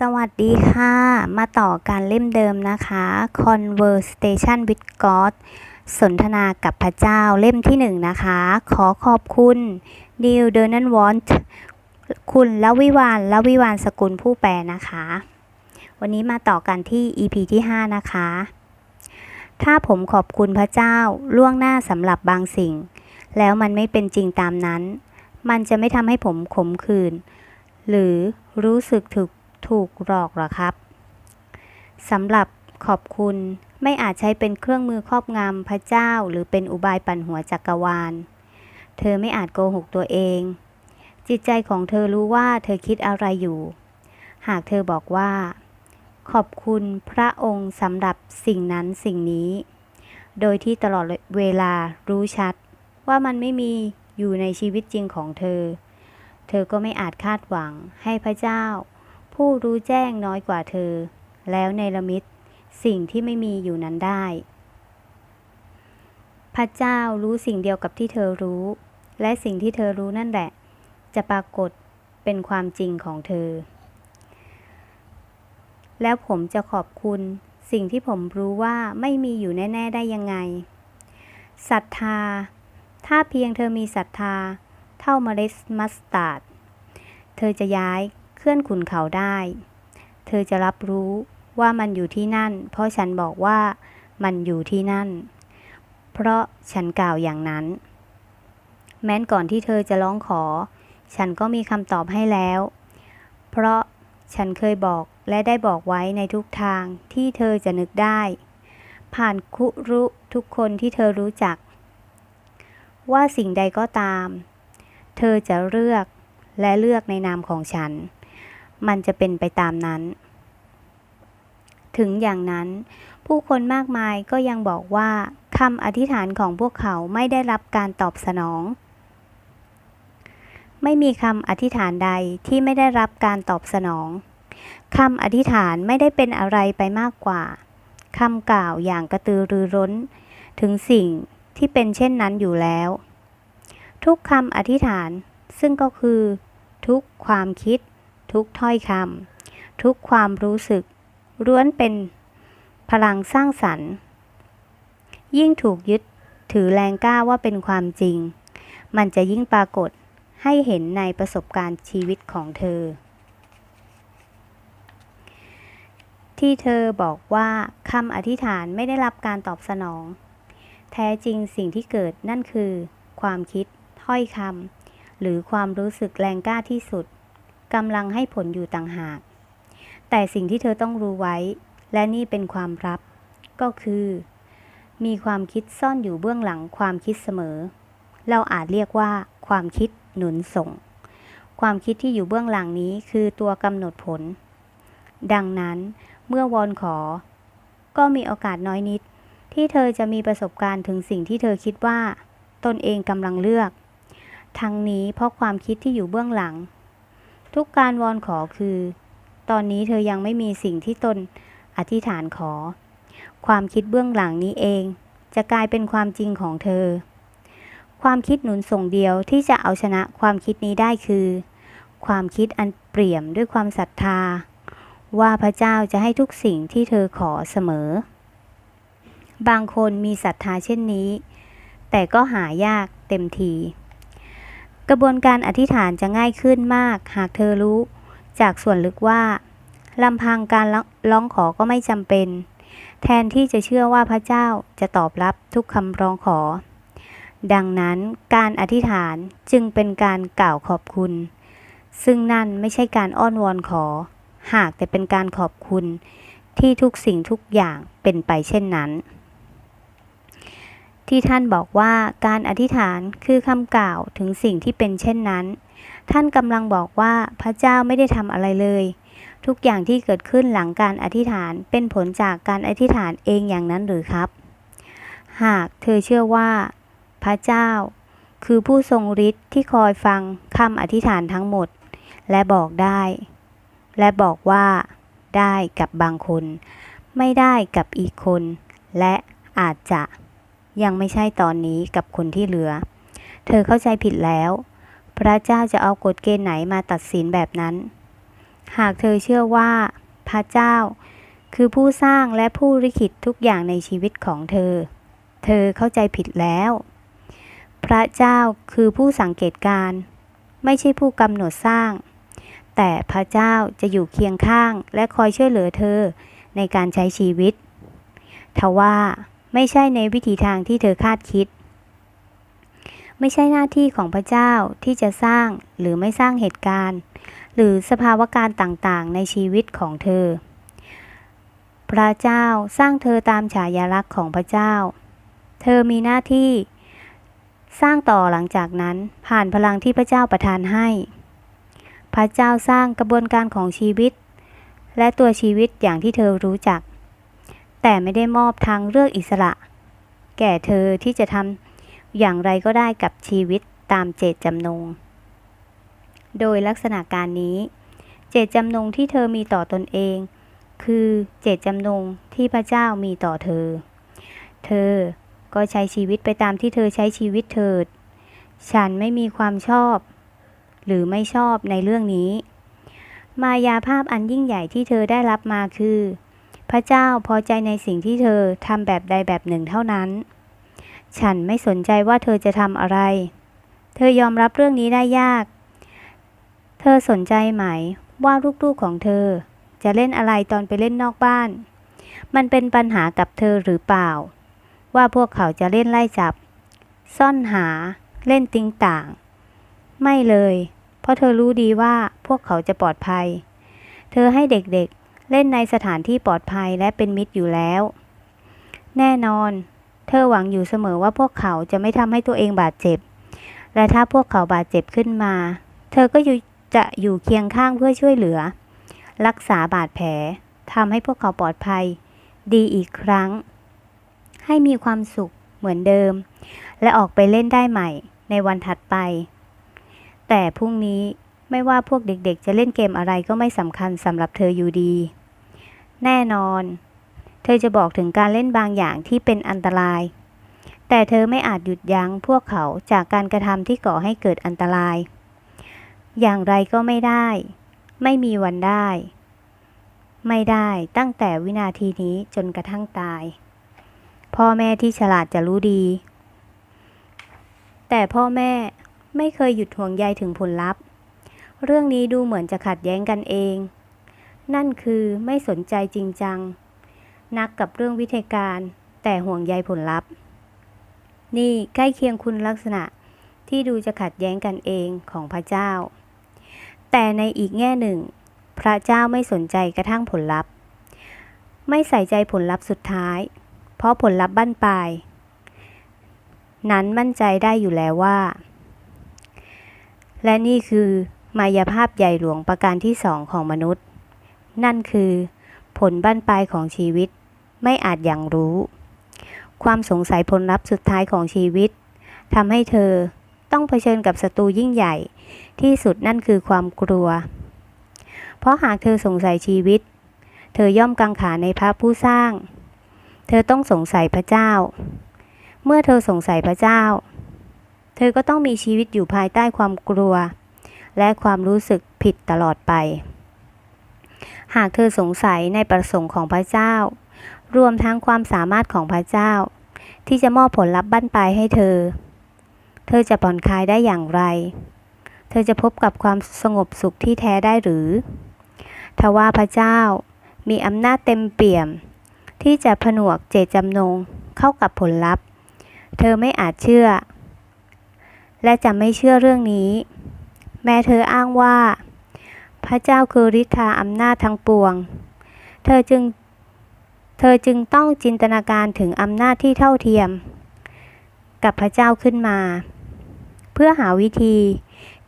สวัสดีค่ะ มาต่อการเล่มเดิมนะคะ Conversation with God สนทนากับพระเจ้าเล่มที่หนึ่งนะคะ ขอขอบคุณ Neil d e r n a n w a n t คุณละวิวานละวิวานสกุลผู้แปลนะคะ วันนี้มาต่อกันที่ EP ที่ 5 นะคะ ถ้าผมขอบคุณพระเจ้าล่วงหน้าสำหรับบางสิ่ง แล้วมันไม่เป็นจริงตามนั้น มันจะไม่ทำให้ผมขมขื่นหรือรู้สึกถูก ถูกหลอกหรอครับสำหรับขอบคุณไม่อาจใช้เป็นเครื่องมือครอบงำพระเจ้า หรือเป็นอุบายปั่นหัวจักรวาล เธอไม่อาจโกหกตัวเอง จิตใจของเธอรู้ว่าเธอคิดอะไรอยู่ หากเธอบอกว่า ขอบคุณพระองค์สำหรับสิ่งนั้นสิ่งนี้ โดยที่ตลอดเวลารู้ชัด ว่ามันไม่มีอยู่ในชีวิตจริงของเธอ เธอก็ไม่อาจคาดหวังให้พระเจ้า ผู้รู้แจ้งน้อยกว่าเธอ แล้วในละมิตสิ่งที่ไม่มีอยู่นั้นได้ พระเจ้ารู้สิ่งเดียวกับที่เธอรู้ และสิ่งที่เธอรู้นั่นแหละ จะปรากฏเป็นความจริงของเธอ แล้วผมจะขอบคุณสิ่งที่ผมรู้ว่าไม่มีอยู่แน่ ๆ ได้ยังไงศรัทธา ถ้าเพียงเธอมีศรัทธา เท่าเมล็ดมัสตาร์ด เธอจะย้าย ลื่อนขุนเขาได้ เธอจะรับรู้ว่ามันอยู่ที่นั่น เพราะฉันบอกว่ามันอยู่ที่นั่น เพราะฉันกล่าวอย่างนั้น แม้นก่อนที่เธอจะร้องขอ ฉันก็มีคำตอบให้แล้ว เพราะฉันเคยบอกและได้บอกไว้ในทุกทางที่เธอจะนึกได้ ผ่านคุรุทุกคนที่เธอรู้จัก ว่าสิ่งใดก็ตาม เธอจะเลือกและเลือกในนามของฉัน มันจะเป็นไปตามนั้น ถึงอย่างนั้น ผู้คนมากมายก็ยังบอกว่าคำอธิษฐานของพวกเขาไม่ได้รับการตอบสนอง ไม่มีคำอธิษฐานใดที่ไม่ได้รับการตอบสนองคำอธิษฐานไม่ได้เป็นอะไรไปมากกว่าคำกล่าวอย่างกระตือรือร้น ถึงสิ่งที่เป็นเช่นนั้นอยู่แล้ว ทุกคำอธิษฐานซึ่งก็คือ ทุกความคิด ทุกถ้อยคำทุกความรู้สึกล้วนเป็นพลังสร้างสรรค์ ยิ่งถูกยึดถือแรงกล้าว่าเป็นความจริง มันจะยิ่งปรากฏให้เห็นในประสบการณ์ชีวิตของเธอ ที่เธอบอกว่าคำอธิษฐานไม่ได้รับการตอบสนอง แท้จริงสิ่งที่เกิดนั่นคือ ความคิดถ้อยคำหรือความรู้สึกแรงกล้าที่สุด กำลังให้ผลอยู่ต่างหาก แต่สิ่งที่เธอต้องรู้ไว้ และนี่เป็นความลับ ก็คือ มีความคิดซ่อนอยู่เบื้องหลังความคิดเสมอ เราอาจเรียกว่า ความคิดหนุนส่ง ความคิดที่อยู่เบื้องหลังนี้คือตัวกำหนดผล ดังนั้นเมื่อวอนขอ ก็มีโอกาสน้อยนิด ที่เธอจะมีประสบการณ์ถึงสิ่งที่เธอคิดว่า ตนเองกำลังเลือก ทั้งนี้เพราะความคิดที่อยู่เบื้องหลัง ทุกการวอนขอคือ ตอนนี้เธอยังไม่มีสิ่งที่ตนอธิษฐานขอ ความคิดเบื้องหลังนี้เอง จะกลายเป็นความจริงของเธอ ความคิดหนุนส่งเดียวที่จะเอาชนะความคิดนี้ได้คือ ความคิดอันเปี่ยมด้วยความศรัทธา ว่าพระเจ้าจะให้ทุกสิ่งที่เธอขอเสมอ บางคนมีศรัทธาเช่นนี้ แต่ก็หายากเต็มที กระบวนการอธิษฐานจะง่ายขึ้นมาก หากเธอรู้ จากส่วนลึกว่าลำพังการร้องขอก็ไม่จำเป็น แทนที่จะเชื่อว่าพระเจ้าจะตอบรับทุกคำร้องขอ ดังนั้นการอธิษฐานจึงเป็นการกล่าวขอบคุณ ซึ่งนั่นไม่ใช่การอ้อนวอนขอ หากแต่เป็นการขอบคุณที่ทุกสิ่งทุกอย่างเป็นไปเช่นนั้น ที่ท่านบอกว่าการอธิษฐานคือคำกล่าวถึงสิ่งที่เป็นเช่นนั้น ท่านกำลังบอกว่าพระเจ้าไม่ได้ทำอะไรเลย ทุกอย่างที่เกิดขึ้นหลังการอธิษฐานเป็นผลจากการอธิษฐานเองอย่างนั้นหรือครับ หากเธอเชื่อว่า พระเจ้า คือผู้ทรงฤทธิ์ที่คอยฟังคำอธิษฐานทั้งหมด และบอกได้ และบอกว่าได้กับบางคน ไม่ได้กับอีกคน และอาจจะ ยังไม่ใช่ตอนนี้กับคนที่เหลือ เธอเข้าใจผิดแล้ว พระเจ้าจะเอากฎเกณฑ์ไหนมาตัดสินแบบนั้น หากเธอเชื่อว่า พระเจ้า คือผู้สร้างและผู้ลิขิตทุกอย่างในชีวิตของเธอ เธอเข้าใจผิดแล้ว พระเจ้าคือผู้สังเกตการณ์ไม่ใช่ผู้กำหนดสร้าง แต่พระเจ้าจะอยู่เคียงข้างและคอยช่วยเหลือเธอในการใช้ชีวิตทว่า ไม่ใช่ในวิถีทางที่เธอคาดคิด ไม่ใช่หน้าที่ของพระเจ้าที่จะสร้างหรือไม่สร้างเหตุการณ์ หรือสภาวะการต่างๆ ในชีวิตของเธอ พระเจ้าสร้างเธอตามฉายาลักษณ์ของพระเจ้า เธอมีหน้าที่ สร้างต่อหลังจากนั้นผ่านพลังที่พระเจ้าประทานให้ พระเจ้าสร้างกระบวนการของชีวิต และตัวชีวิตอย่างที่เธอรู้จัก แต่ไม่ได้มอบทางเลือกอิสระ แก่เธอที่จะทำอย่างไรก็ได้กับชีวิตตามเจตจำนง โดยลักษณะการนี้ เจตจำนงที่เธอมีต่อตนเอง คือเจตจำนงที่พระเจ้ามีต่อเธอ เธอก็ใช้ชีวิตไปตามที่เธอใช้ชีวิตเถิด ฉันไม่มีความชอบ หรือไม่ชอบในเรื่องนี้ มายาภาพอันยิ่งใหญ่ที่เธอได้รับมาคือ พระเจ้าพอใจในสิ่งที่เธอทำแบบใดแบบหนึ่งเท่านั้น ฉันไม่สนใจว่าเธอจะทำอะไร เธอยอมรับเรื่องนี้ได้ยาก เธอสนใจไหมว่าลูกๆของเธอ จะเล่นอะไรตอนไปเล่นนอกบ้าน มันเป็นปัญหากับเธอหรือเปล่า ว่าพวกเขาจะเล่นไล่จับ ซ่อนหา เล่นติงต่าง ไม่เลย เพราะเธอรู้ดีว่าพวกเขาจะปลอดภัย เธอให้เด็กๆ เล่นในสถานที่ปลอดภัยและเป็นมิตรอยู่แล้ว แน่นอน เธอหวังอยู่เสมอว่าพวกเขาจะไม่ทำให้ตัวเองบาดเจ็บ และถ้าพวกเขาบาดเจ็บขึ้นมา เธอก็จะอยู่เคียงข้างเพื่อช่วยเหลือ รักษาบาดแผลทำให้พวกเขาปลอดภัย ดีอีกครั้ง ให้มีความสุขเหมือนเดิม และออกไปเล่นได้ใหม่ในวันถัดไป แต่พรุ่งนี้ไม่ว่าพวกเด็กๆ จะเล่นเกมอะไรก็ไม่สำคัญสำหรับเธออยู่ดี แน่นอน เธอจะบอกถึงการเล่นบางอย่างที่เป็นอันตราย แต่เธอไม่อาจหยุดยั้งพวกเขาจากการกระทำที่ก่อให้เกิดอันตราย อย่างไรก็ไม่ได้ ไม่มีวันได้ ไม่ได้ตั้งแต่วินาทีนี้จนกระทั่งตาย พ่อแม่ที่ฉลาดจะรู้ดี แต่พ่อแม่ไม่เคยหยุดห่วงใยถึงผลลัพธ์ เรื่องนี้ดูเหมือนจะขัดแย้งกันเอง นั่นคือไม่สนใจจริงจัง นักกับเรื่องวิธีการแต่ห่วงใยผลลัพธ์ นี่ใกล้เคียงคุณลักษณะที่ดูจะขัดแย้งกันเองของพระเจ้า แต่ในอีกแง่หนึ่ง พระเจ้าไม่สนใจกระทั่งผลลัพธ์ ไม่ใส่ใจผลลัพธ์สุดท้าย เพราะผลลัพธ์บั้นปลายนั้นมั่นใจได้อยู่แล้วว่า และนี่คือมายาภาพใหญ่หลวงประการที่สองของมนุษย์ นั่นคือ ผลบั้นปลายของชีวิต ไม่อาจอย่างรู้ ความสงสัยผลลัพธ์สุดท้ายของชีวิตทำให้เธอต้องเผชิญกับศัตรูยิ่งใหญ่ ที่สุดนั่นคือความกลัว เพราะหากเธอสงสัยชีวิต เธอย่อมกังขาในพระผู้สร้าง เธอต้องสงสัยพระเจ้า เมื่อเธอสงสัยพระเจ้า เธอก็ต้องมีชีวิตอยู่ภายใต้ความกลัว และความรู้สึกผิดตลอดไป หากเธอสงสัยในประสงค์ของพระเจ้า รวมทั้งความสามารถของพระเจ้า ที่จะมอบผลลัพธ์บั้นปลายให้เธอ เธอจะผ่อนคลายได้อย่างไร เธอจะพบกับความสงบสุขที่แท้ได้หรือทว่าพระเจ้ามีอำนาจเต็มเปี่ยม ที่จะผนวกเจตจำนงเข้ากับผลลัพธ์ เธอไม่อาจเชื่อ และจะไม่เชื่อเรื่องนี้ แม้เธออ้างว่า พระเจ้าคือฤทธาอำนาจทั้งปวง เธอจึง เธอจึงต้องจินตนาการถึงอำนาจที่เท่าเทียม กับพระเจ้าขึ้นมา เพื่อหาวิธี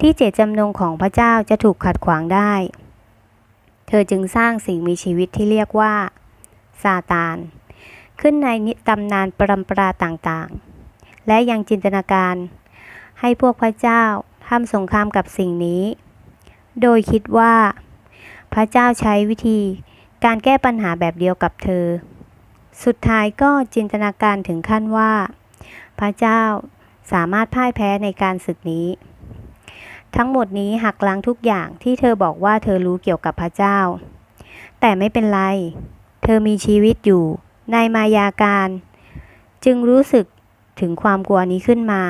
ที่เจตจำนงของพระเจ้าจะถูกขัดขวางได้ เธอจึงสร้างสิ่งมีชีวิตที่เรียกว่าซาตาน ขึ้นในนิตำนานปรำปราต่างๆ และยังจินตนาการให้พวกพระเจ้าทำสงครามกับสิ่งนี้ โดยคิดว่า พระเจ้าใช้วิธีการแก้ปัญหาแบบเดียวกับเธอ สุดท้ายก็จินตนาการถึงขั้นว่า พระเจ้าสามารถพ่ายแพ้ในการศึกนี้ ทั้งหมดนี้หักล้างทุกอย่างที่เธอบอกว่าเธอรู้เกี่ยวกับพระเจ้า แต่ไม่เป็นไร เธอมีชีวิตอยู่ในมายาการ จึงรู้สึกถึงความกลัวนี้ขึ้นมา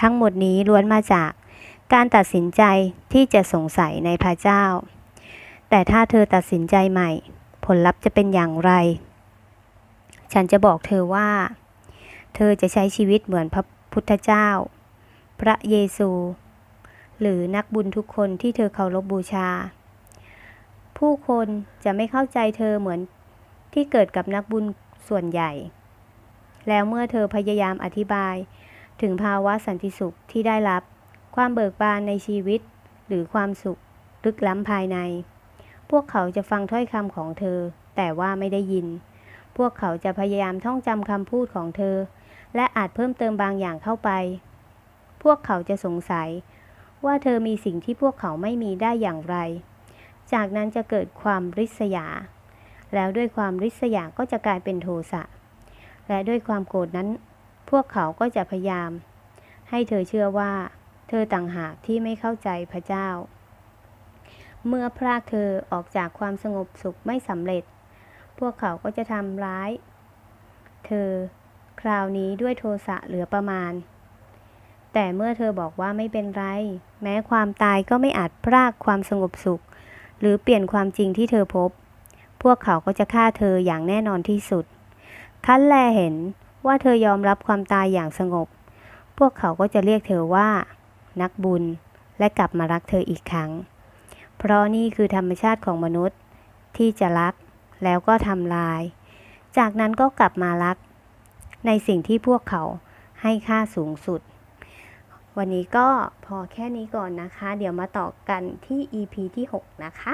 ทั้งหมดนี้ล้วนมาจาก การตัดสินใจที่จะสงสัยในพระเจ้า แต่ถ้าเธอตัดสินใจใหม่ ผลลัพธ์จะเป็นอย่างไร ฉันจะบอกเธอว่า เธอจะใช้ชีวิตเหมือนพระพุทธเจ้า พระเยซู หรือนักบุญทุกคนที่เธอเคารพบบูชา ผู้คนจะไม่เข้าใจเธอเหมือนที่เกิดกับนักบุญส่วนใหญ่ แล้วเมื่อเธอพยายามอธิบายถึงภาวะสันติสุขที่ได้รับ ความเบิกบานในชีวิต หรือความสุขลึกล้ำภายใน พวกเขาจะฟังถ้อยคำของเธอ แต่ว่าไม่ได้ยิน พวกเขาจะพยายามท่องจำคำพูดของเธอ และอาจเพิ่มเติมบางอย่างเข้าไป พวกเขาจะสงสัย ว่าเธอมีสิ่งที่พวกเขาไม่มีได้อย่างไร จากนั้นจะเกิดความริษยา แล้วด้วยความริษยาก็จะกลายเป็นโทสะ และด้วยความโกรธนั้น พวกเขาก็จะพยายาม ให้เธอเชื่อว่า เธอต่างหากที่ไม่เข้าใจพระเจ้า เมื่อพรากเธอออกจากความสงบสุขไม่สำเร็จ พวกเขาก็จะทำร้าย เธอคราวนี้ด้วยโทสะเหลือประมาณ แต่เมื่อเธอบอกว่าไม่เป็นไร แม้ความตายก็ไม่อาจพรากความสงบสุข หรือเปลี่ยนความจริงที่เธอพบ พวกเขาก็จะฆ่าเธออย่างแน่นอนที่สุด คั้นแลเห็นว่าเธอยอมรับความตายอย่างสงบ พวกเขาก็จะเรียกเธอว่า นักบุญ และกลับมารักเธออีกครั้ง เพราะนี่คือธรรมชาติของมนุษย์ที่จะรักแล้วก็ทำลาย จากนั้นก็กลับมารัก ในสิ่งที่พวกเขาให้ค่าสูงสุด วันนี้ก็พอแค่นี้ก่อนนะคะ เดี๋ยวมาต่อกันที่ EP ที่ 6 นะคะ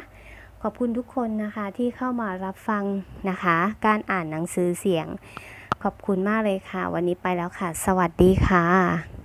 ขอบคุณทุกคนนะคะที่เข้ามารับฟังนะคะ การอ่านหนังสือเสียง ขอบคุณมากเลยค่ะ วันนี้ไปแล้วค่ะ สวัสดีค่ะ